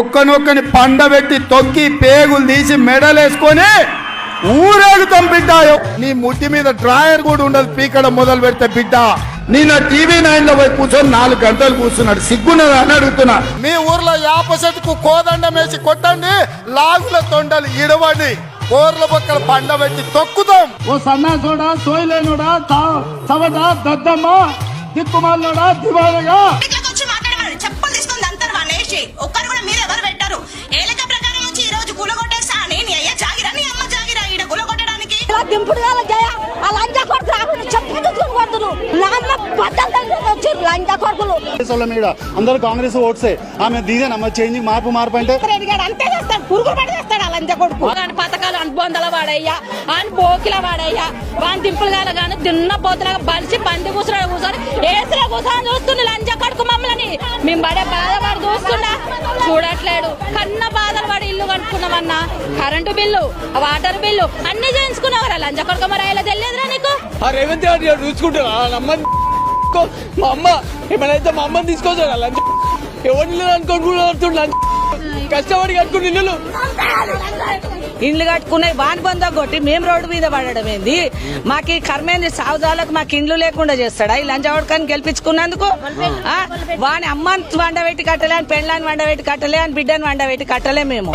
ఒక్కనొక్కని పండబెట్టి తొక్కి పేగులు తీసి మెడలేసుకొని ఊరేగుతాం బిడ్డ. నీ ముట్టి మీద డ్రాయర్ కూడా ఉండదు పీకడం మొదలు పెడితే బిడ్డ. నిన్న టీవీ నైన్లో పోయి కూర్చొని నాలుగు గంటలు కూర్చున్నాడు. సిగ్గున్నది అని అడుగుతున్నా. మీ ఊర్లో యాప చెట్టుకు కోదండం వేసి కొట్టండి లాగుల తొండలు ఇడవండి కోర్ల పక్కల పండబెట్టి తొక్కుతాం. ఓ సన్నాసోడా సోయలేనుడా సవట దద్దమ్మ దిక్కుమాలోడా దివానగా ఇలా దింపుడు జయ. ఆ లంజా కొడుకు రాకుండా చెప్పు తీసుకుని కొడుతురు? నాన్న బట్టలు తెలిసి వచ్చారు లంజా కొడుకులు. అందరు కాంగ్రెస్ ఓట్సే. ఆమె దీదేనమ్మ చేంజ్ మార్పు మార్పు అంటే? అంతే చేస్తాడు పురుగులు పడి చేస్తాడు ఆ లంజా కొడుకు. వాని పథకాలు అనుబంధాల వాడయ్యా అని బోకిల వాడయ్యా. వాని దింపులు గాల గాని దిన్న పోతులాగా బలిసి పంది కూర్చున్నాడు కూర్చొని ఏసులో కూర్చొని చూస్తుండే లంజ కడుకు మమ్మల్ని. మేము పడే బాధ వాడు చూస్తుండా? చూడట్లేడు. కన్న బాధలు వాడు ఇల్లు కట్టుకున్నామన్నా కరెంటు బిల్లు వాటర్ బిల్లు అన్ని చేయించుకున్నావరా. లంజ కొడుకు మరి తెలియదురా నీకు? ఆ రేవంత్ రెడ్డి గారు మా అమ్మ ఏమైనా మా అమ్మని తీసుకొచ్చారు లంచ్ ఎవరిని అనుకోని కూడా లంచ్ కష్టపడి కట్టుకుని ఇల్లు ఇండ్లు కట్టుకునే వాని బంద కొట్టి మేము రోడ్డు మీద పడడం ఏంది? మాకు ఈ కర్మేంది సావుదాలకు మాకు ఇండ్లు లేకుండా చేస్తాడా? ఈ లంచవడకాన్ని గెలిపించుకున్నందుకు? వాని అమ్మని వండబెట్టి కట్టలే అని పెళ్ళాన్ని వండబెట్టి కట్టలే అని బిడ్డని వండబెట్టి కట్టలే మేము.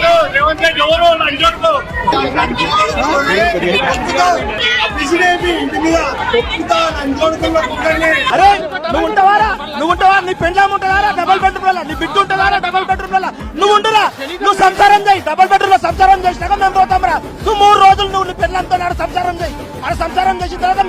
నువ్వు ఉంటావారా? నువ్వు ఉంటావా? నీ పెండ్లాం ఉంటుందారా డబల్ బెడ్రూమ్ నీ బిడ్డ ఉంటుందారా డబల్ నువ్వు సంసారం చేయి. డబల్ బెడ్రూమ్లో సంసారం చేసినాక మేము పోతాం రా. నువ్వు మూడు రోజులు నువ్వు నీ పెళ్ళంతో సంసారం చేయి. ఆడ సంసారం చేసిన తర్వాత